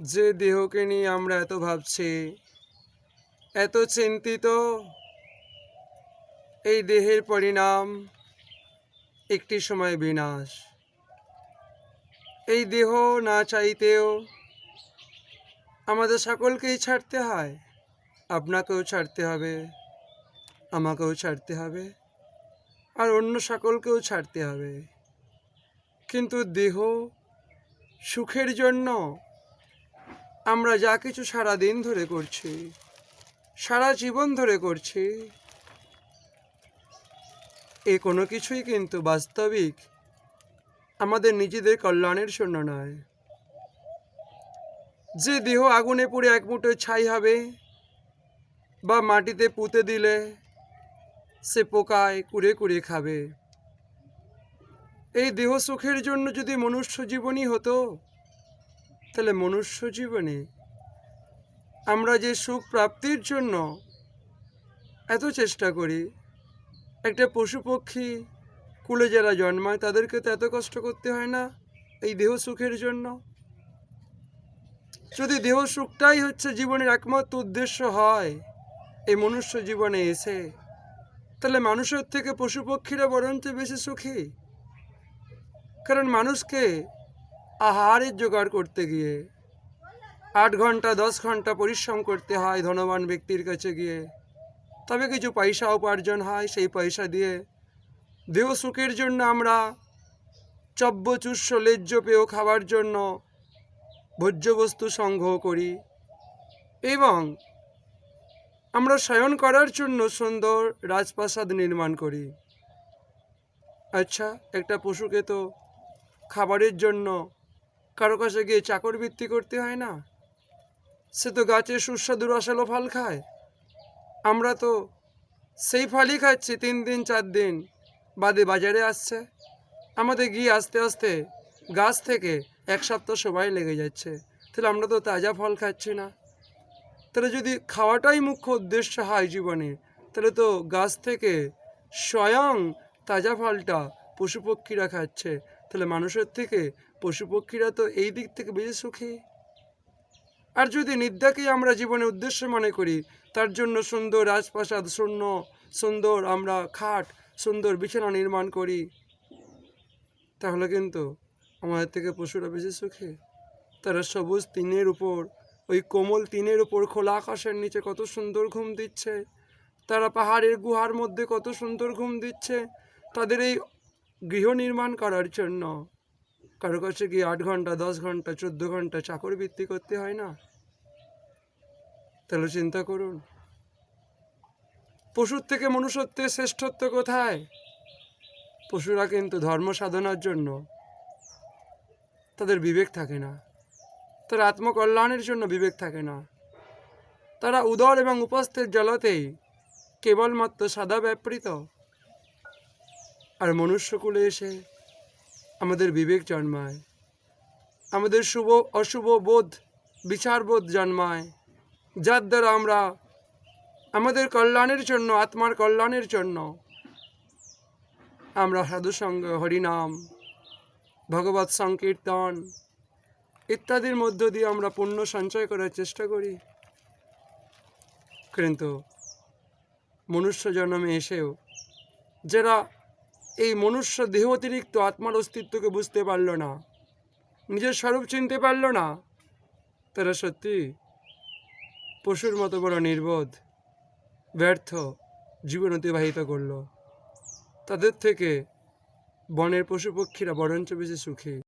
যে দেহকে নিয়ে আমরা এত ভাবছি, এত চিন্তিত, এই দেহের পরিণাম একটি সময় বিনাশ। এই দেহ না চাইতেও আমাদের সকলকেই ছাড়তে হয়। আপনাকেও ছাড়তে হবে, আমাকেও ছাড়তে হবে, আর অন্য সকলকেও ছাড়তে হবে। কিন্তু দেহ সুখের জন্য আমরা যা কিছু সারা দিন ধরে করছি, সারা জীবন ধরে করছি, এ কোনো কিছুই কিন্তু বাস্তবিক, আমাদের নিজেদের কল্যাণের জন্য নয়। যে দেহ আগুনে পুড়ে এক মুঠো ছাই হবে, বা মাটিতে পুঁতে দিলে সে পোকায় কুড়ে কুড়ে খাবে। এই দেহ সুখের জন্য যদি মনুষ্য জীবনই হতো তাহলে মনুষ্য জীবনে আমরা যে সুখ প্রাপ্তির জন্য এত চেষ্টা করি, একটা পশু পক্ষী কুলে যারা জন্মায় তাদেরকে তো এত কষ্ট করতে হয় না এই দেহ সুখের জন্য? যদি দেহ সুখটাই হচ্ছে জীবনের একমাত্র উদ্দেশ্য হয়, এই মনুষ্য জীবনে এসে, তাহলে মানুষের থেকে পশু পক্ষীরা বরঞ্চ বেশি সুখী? কারণ মানুষকে আহারের জোগাড় করতে গিয়ে। আট ঘণ্টা, দশ ঘণ্টা পরিশ্রম করতে হয় ধনবান ব্যক্তির কাছে গিয়ে। তবে কিছু পয়সা উপার্জন হয়, সেই পয়সা দিয়ে দেহ সুখের জন্য আমরা চব্যচুষ্য লেজ্জ পেয় খাবার জন্য ভোজ্যবস্তু সংগ্রহ করি এবং আমরা শয়ন করার জন্য সুন্দর রাজপ্রাসাদ নির্মাণ করি। আচ্ছা একটা পশুকে তো খাবারের জন্য কারও কাছে গিয়ে চাকর বৃত্তি করতে হয় না? সে তো গাছে সুস্বাদু রসালো ফল খায়। আমরা তো সেই ফলই খাচ্ছি তিন দিন, চার দিন, বাদে বাজারে আসছে। আমাদের গিয়ে আস্তে আস্তে গাছ থেকে এক সপ্তাহ সবাই লেগে যাচ্ছে। তাহলে আমরা তো তাজা ফল খাচ্ছি না। তাহলে যদি খাওয়াটাই মুখ্য উদ্দেশ্য হয় জীবনে, তাহলে তো গাছ থেকে স্বয়ং তাজা ফলটা পশু পক্ষীরা খাচ্ছে। তাহলে মানুষের থেকে পশু পক্ষীরা তো এই দিক থেকে বেশি সুখী। আর যদি নিদ্রাকেই আমরা জীবনের উদ্দেশ্য মনে করি, তার জন্য সুন্দর রাজপ্রাসাদ, শূন্য, সুন্দর আমরা খাট, সুন্দর বিছানা নির্মাণ করি। তাহলে কিন্তু আমাদের থেকে পশুরা বেশি সুখী। তারা সবুজ তিনের উপর, ওই কোমল তিনের উপর খোলা আকাশের নিচে কত সুন্দর ঘুম দিচ্ছে। তারা পাহাড়ের গুহার মধ্যে কত সুন্দর ঘুম দিচ্ছে, তাদের এই গৃহ নির্মাণ করার জন্য। কারও কাছে গিয়ে আট ঘণ্টা, দশ ঘণ্টা, চোদ্দ ঘণ্টা চাকর বৃত্তি করতে হয় না? তাহলে চিন্তা করুন। পশুর থেকে মনুষ্যত্বের শ্রেষ্ঠত্ব কোথায়? পশুরা কিন্তু ধর্ম সাধনার জন্য তাদের বিবেক থাকে না। তার আত্মকল্যাণের জন্য বিবেক থাকে না। তারা উদর এবং উপস্থের জলতেই কেবলমাত্র সাদা ব্যাপৃত। আর মনুষ্যকুলে এসে আমাদের বিবেক জন্মায়। আমাদের শুভ, অশুভ বোধ বিচারবোধ জন্মায়। যার দ্বারা আমরা আমাদের কল্যাণের জন্য, আত্মার কল্যাণের জন্য আমরা সাধুসঙ্গ হরিনাম, ভগবত সংকীর্তন ইত্যাদির মধ্য দিয়ে আমরা পুণ্য সঞ্চয় করার চেষ্টা করি। কিন্তু মনুষ্য জন্মে এসেও যারা এই মনুষ্য দেহ অতিরিক্ত আত্মার অস্তিত্বকে বুঝতে পারল না, নিজের স্বরূপ চিনতে পারল না। তারা সত্যি পশুর মতো বড় নির্বোধ, ব্যর্থ, জীবন অতিবাহিত করল। তাদের থেকে বনের পশু পক্ষীরা বরঞ্চ বেশি সুখী।